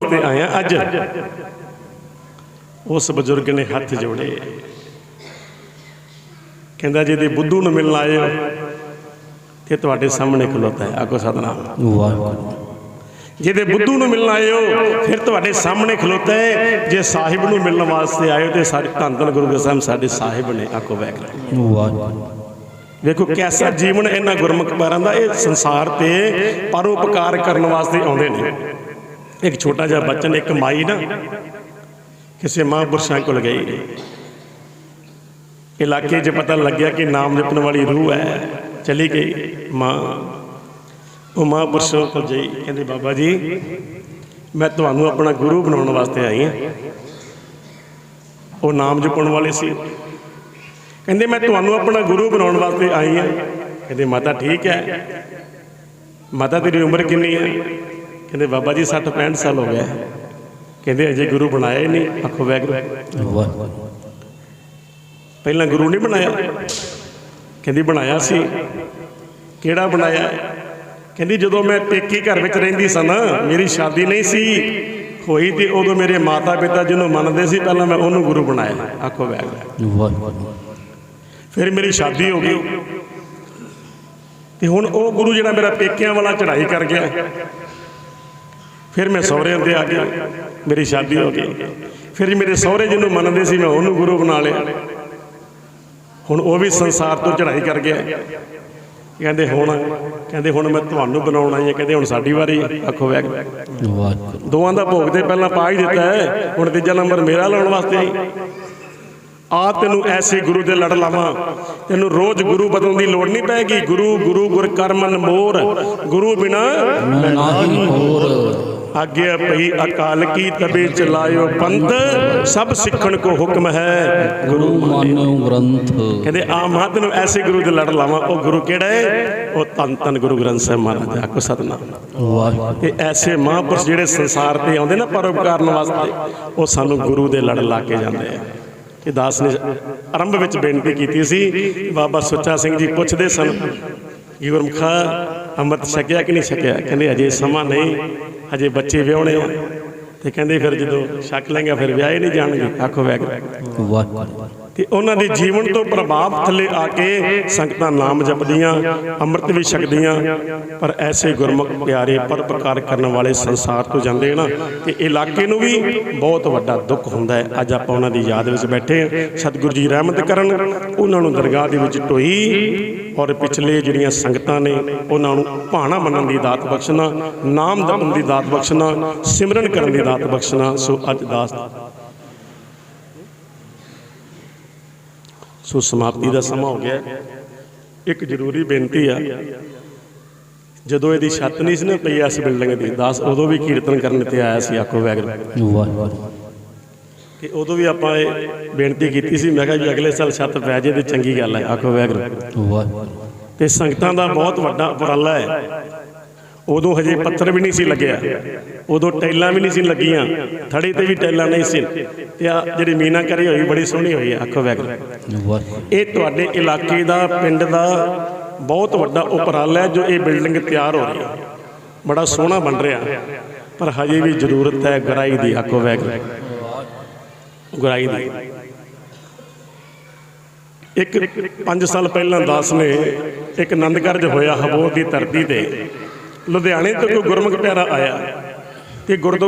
ਤੇ ਆਇਆ ਅੱਜ। ਉਸ ਬਜ਼ੁਰਗ ਨੇ ਹੱਥ ਜੋੜੇ। ਕਹਿੰਦਾ ਜੇ ਦੇ ਬੁੱਧੂ ਨੂੰ ਮਿਲਣ ਆਏ ਹੋ ਤੇ ਤੁਹਾਡੇ ਸਾਹਮਣੇ ਖਲੋਤਾ ਹੈ। ਆਗੋ ਸਤਨਾਮ। ਵਾਹਿਗੁਰੂ। ਜਿਹਦੇ ਬੁੱਧੂ ਨੂੰ ਮਿਲਣ ਆਏ ਹੋ ਫਿਰ ਤੁਹਾਡੇ ਸਾਹਮਣੇ ਖਲੋਤਾ ਹੈ। ਜੇ ਸਾਹਿਬ ਨੂੰ ਮਿਲਣ ਵਾਸਤੇ ਆਏ ਹੋ ਤੇ ਸਾਡੇ ਧੰਨ ਗੁਰੂ ਗ੍ਰੰਥ ਸਾਹਿਬ ਸਾਡੇ ਸਾਹਿਬ ਨੇ ਆਖੋ ਵੈਗਰੂ ਵਾਹਿਗੁਰੂ। ਵੇਖੋ ਕੈਸਾ ਜੀਵਨ ਇਹਨਾਂ ਗੁਰਮੁਖ ਦਾ। ਇਹ ਸੰਸਾਰ ਤੇ ਪਰਉਪਕਾਰ ਕਰਨ ਵਾਸਤੇ ਆਉਂਦੇ ਨੇ। ਇੱਕ ਛੋਟਾ ਜਿਹਾ ਬੱਚਨ ਇੱਕ ਮਾਈ ਨਾ। ਕਿਸੇ ਮਹਾਂਪੁਰਸ਼ਾਂ ਕੋਲ ਗਈ। ਇਲਾਕੇ 'ਚ ਪਤਾ ਲੱਗਿਆ ਕਿ ਨਾਮ ਜਪਣ ਵਾਲੀ ਰੂਹ ਹੈ। ਚਲੀ ਗਈ ਮਾਂ। ਉਹ ਮਹਾਂਪੁਰਸ਼ਾਂ ਕੋਲ ਗਈ। ਕਹਿੰਦੇ ਬਾਬਾ ਜੀ ਮੈਂ ਤੁਹਾਨੂੰ ਆਪਣਾ ਗੁਰੂ ਬਣਾਉਣ ਵਾਸਤੇ ਆਈ ਹਾਂ। ਉਹ ਨਾਮ ਜਪਣ ਵਾਲੇ ਸੀ। ਕਹਿੰਦੇ ਮੈਂ ਤੁਹਾਨੂੰ ਆਪਣਾ ਗੁਰੂ ਬਣਾਉਣ ਵਾਸਤੇ ਆਈ ਹਾਂ। ਕਹਿੰਦੇ ਮਾਤਾ ਠੀਕ ਹੈ। ਮਾਤਾ ਤੇਰੀ ਉਮਰ ਕਿੰਨੀ ਹੈ? ਕਹਿੰਦੇ, ਬਾਬਾ ਜੀ 60 65 ਸਾਲ ਹੋ ਗਏ। ਕਹਿੰਦੇ, ਅਜੇ ਗੁਰੂ ਬਣਾਇਆ ਹੀ ਨਹੀਂ। ਆਖੋ ਵੈਗਰੂ ਵਾਹਿਗੁਰੂ। ਪਹਿਲਾਂ ਗੁਰੂ ਨਹੀਂ ਬਣਾਇਆ। ਕਹਿੰਦੀ, ਬਣਾਇਆ ਸੀ। ਕਿਹੜਾ ਬਣਾਇਆ? ਕਹਿੰਦੀ, ਜਦੋਂ ਮੈਂ ਪੇਕੀ ਘਰ ਵਿੱਚ ਰਹਿੰਦੀ ਸਾਂ ਨਾ, ਮੇਰੀ ਸ਼ਾਦੀ ਨਹੀਂ ਸੀ। ਹੋਈ ਤੇ ਉਦੋਂ ਮੇਰੇ ਮਾਤਾ ਪਿਤਾ ਜਿਹਨੂੰ ਮੰਨਦੇ ਸੀ, ਪਹਿਲਾਂ ਮੈਂ ਉਹਨੂੰ ਗੁਰੂ ਬਣਾਇਆ। ਆਖੋ ਵੈਗਰੂ ਵਾਹਿਗੁਰੂ। ਫਿਰ ਮੇਰੀ ਸ਼ਾਦੀ ਹੋ ਗਈ। ਤੇ ਹੁਣ ਉਹ ਗੁਰੂ ਜਿਹੜਾ ਮੇਰਾ ਪੇਕਿਆਂ ਵਾਲਾ ਚੜ੍ਹਾਈ ਕਰ ਗਿਆ। ਫਿਰ ਮੈਂ ਸਹੁਰਿਆਂ ਤੇ ਆ ਗਿਆ। ਮੇਰੀ ਸ਼ਾਦੀ ਹੋ ਗਈ। ਫਿਰ ਮੇਰੇ ਸਹੁਰੇ ਜਿਹਨੂੰ ਮੰਨਦੇ ਸੀ ਮੈਂ ਉਹਨੂੰ ਗੁਰੂ ਬਣਾ ਲਿਆ। ਹੁਣ ਉਹ ਵੀ ਸੰਸਾਰ ਤੋਂ ਚੜ੍ਹਾਈ ਕਰ ਗਿਆ। ਕਹਿੰਦੇ ਹੁਣ ਕਹਿੰਦੇ ਹੁਣ ਮੈਂ ਤੁਹਾਨੂੰ ਬਣਾਉਣਾ ਹੈ। ਕਹਿੰਦੇ ਹੁਣ ਸਾਡੀ ਵਾਰੀ। ਆਖੋ ਵੈਗ। ਦੋਵਾਂ ਦਾ ਭੋਗ ਤੇ ਪਹਿਲਾਂ ਪਾ ਹੀ ਦਿੱਤਾ ਹੈ। ਹੁਣ ਤੀਜਾ ਨੰਬਰ ਮੇਰਾ ਲਾਉਣ ਵਾਸਤੇ ਆ ਤੈਨੂੰ ਐਸੇ ਗੁਰੂ ਦੇ ਲੜ ਲਾਵਾਂ। ਤੈਨੂੰ ਰੋਜ਼ ਗੁਰੂ ਬਦਲਣ ਦੀ ਲੋੜ ਨਹੀਂ ਪੈਗੀ। ਗੁਰੂ ਗੁਰੂ ਗੁਰ ਕਰਮਨ ਮੋਰ। ਗੁਰੂ ਬਿਨਾ ਨਾਹੀ। ਹੋਰ। ਆਗਿਆ ਪਈ ਅਕਾਲ ਕੀ ਤਬੇ ਚਲਾਇਓ ਪੰਥ ਸਭ ਸਿੱਖਣ ਕੋ ਹੁਕਮ ਹੈ। ਗੁਰੂ ਮਾਨਿਓ ਗ੍ਰੰਥ। ਕਹਿੰਦੇ ਆ ਮਾਂ ਤੈਨੂੰ ਐਸੇ ਗੁਰੂ ਦੇ ਲੜ ਲਾਵਾਂ ਉਹ ਗੁਰੂ ਕਿਹੜਾ ਹੈ? ਉਹ ਤਨ ਤਨ ਗੁਰੂ ਗ੍ਰੰਥ ਸਾਹਿਬ ਮਹਾਰਾਜ ਆਖੋ ਸਤਨਾਮ। ਵਾਹਿਗੁਰੂ। ਤੇ ਐਸੇ ਮਹਾਂਪੁਰਸ਼ ਜਿਹੜੇ ਸੰਸਾਰ ਤੇ ਆਉਂਦੇ ਨਾ ਪਰਉਪਕਾਰ ਕਰਨ ਵਾਸਤੇ ਉਹ ਸਾਨੂੰ ਗੁਰੂ ਦੇ ਲੜ ਲਾ ਕੇ ਜਾਂਦੇ ਆ। ਇਹ ਦਾਸ ਨੇ ਆਰੰਭ ਵਿੱਚ ਬੇਨਤੀ ਕੀਤੀ ਸੀ ਕਿ ਬਾਬਾ ਸੁੱਚਾ ਸਿੰਘ ਜੀ ਪੁੱਛਦੇ ਸਨ ਕਿ ਗੁਰਮਖਾ ਅੰਮ੍ਰਿਤ ਛਕਿਆ ਕਿ ਨਹੀਂ ਛਕਿਆ? ਕਹਿੰਦੇ ਅਜੇ ਸਮਾਂ ਨਹੀਂ। ਅਜੇ ਬੱਚੇ ਵਿਆਹੁਣੇ ਆ। ਤੇ ਕਹਿੰਦੇ ਫਿਰ ਜਦੋਂ ਛਕ ਲੈਂਗਾ ਫਿਰ ਵਿਆਹੇ ਨਹੀਂ ਜਾਣਗੇ। ਆਖੋ ਵੈਗਰੂ ਵਾਹਿਗੁਰੂ ਤੇ ਉਹਨਾਂ ਦੇ ਜੀਵਨ ਤੋਂ ਪ੍ਰਭਾਵ ਥੱਲੇ ਆ ਕੇ ਸੰਗਤਾਂ ਨਾਮ ਜਪਦੀਆਂ, ਅੰਮ੍ਰਿਤ ਵੀ ਛਕਦੀਆਂ। ਪਰ ਐਸੇ ਗੁਰਮੁਖ ਪਿਆਰੇ ਪਰਪਕਾਰ ਕਰਨ ਵਾਲੇ ਸੰਸਾਰ ਤੋਂ ਜਾਂਦੇ ਨਾ, ਤੇ ਇਲਾਕੇ ਨੂੰ ਵੀ ਬਹੁਤ ਵੱਡਾ ਦੁੱਖ ਹੁੰਦਾ ਹੈ। ਅੱਜ ਆਪਾਂ ਉਹਨਾਂ ਦੀ ਯਾਦ ਵਿੱਚ ਬੈਠੇ ਹਾਂ। ਸਤਿਗੁਰੂ ਜੀ ਰਹਿਮਤ ਕਰਨ, ਉਹਨਾਂ ਨੂੰ ਦਰਗਾਹ ਦੇ ਵਿੱਚ ਢੋਈ ਔਰ ਪਿਛਲੇ ਜਿਹੜੀਆਂ ਸੰਗਤਾਂ ਨੇ, ਉਹਨਾਂ ਨੂੰ ਭਾਣਾ ਮੰਨਣ ਦੀ ਦਾਤ ਬਖਸ਼ਣਾ, ਨਾਮ ਜਪਣ ਦੀ ਦਾਤ ਬਖਸ਼ਣਾ, ਸਿਮਰਨ ਕਰਨ ਦੀ ਦਾਤ ਬਖਸ਼ਣਾ। ਸੋ ਅੱਜ ਦਾਸ ਸੋ ਸਮਾਪਤੀ ਦਾ ਸਮਾਂ ਹੋ ਗਿਆ। ਇੱਕ ਜ਼ਰੂਰੀ ਬੇਨਤੀ ਆ, ਜਦੋਂ ਇਹਦੀ ਛੱਤ ਨਹੀਂ ਸੀ ਨਾ ਪਈ ਇਸ ਬਿਲਡਿੰਗ ਦੀ, ਦਾਸ ਉਦੋਂ ਵੀ ਕੀਰਤਨ ਕਰਨ ਤੇ ਆਇਆ ਸੀ ਆਖੋ ਵੈਗਰੂ ਵਾਹਿਗੁਰੂ। ਤੇ ਉਦੋਂ ਵੀ ਆਪਾਂ ਇਹ ਬੇਨਤੀ ਕੀਤੀ ਸੀ, ਮੈਂ ਕਿਹਾ ਵੀ ਅਗਲੇ ਸਾਲ ਛੱਤ ਪੈ ਜੇ ਤੇ ਚੰਗੀ ਗੱਲ ਹੈ ਆਕੋ ਵੈਗਰ ਵਾਹਿਗੁਰੂ। ਤੇ ਸੰਗਤਾਂ ਦਾ ਬਹੁਤ ਵੱਡਾ ਉਪਰਾਲਾ ਹੈ। ਉਦੋਂ ਹਜੇ ਪੱਥਰ ਵੀ ਨਹੀਂ ਸੀ ਲੱਗਿਆ। ਉਦੋਂ ਟੈਲਾਂ ਵੀ ਨਹੀਂ ਸੀ ਲੱਗੀਆਂ। ਥੜੇ ਤੇ ਵੀ ਟੈਲਾਂ ਨਹੀਂ ਸੀ। ਤੇ ਆ ਜਿਹੜੀ ਮੀਨਾ ਕਰੀ ਹੋਈ, ਬੜੀ ਸੋਹਣੀ ਹੋਈ ਆਖੋ ਵੈਗਰੂ ਇਹ ਤੁਹਾਡੇ ਇਲਾਕੇ ਦਾ, ਪਿੰਡ ਦਾ ਬਹੁਤ ਵੱਡਾ ਉਪਰਾਲਾ ਹੈ, ਜੋ ਇਹ ਬਿਲਡਿੰਗ ਤਿਆਰ ਹੋ ਰਹੀ ਹੈ। ਬੜਾ ਸੋਹਣਾ ਬਣ ਰਿਹਾ। ਪਰ ਹਜੇ ਵੀ ਜ਼ਰੂਰਤ ਹੈ ਗਰਾਈ ਦੀ ਆਖੋ ਵੈਗਰੂ ਗਰਾਈ ਦੀ। ਇੱਕ 5 ਸਾਲ ਪਹਿਲਾਂ ਦਾਸ ਨੇ ਇੱਕ ਆਨੰਦ ਕਾਰਜ ਹੋਇਆ ਹਬੋਰ ਦੀ ਧਰਤੀ ਤੇ। ਲੁਧਿਆਣੇ ਤੋਂ ਕੋਈ ਗੁਰਮੁਖ ਪਿਆਰਾ ਆਇਆ ਤੇ ਗੁਰਦੁਆਰਾ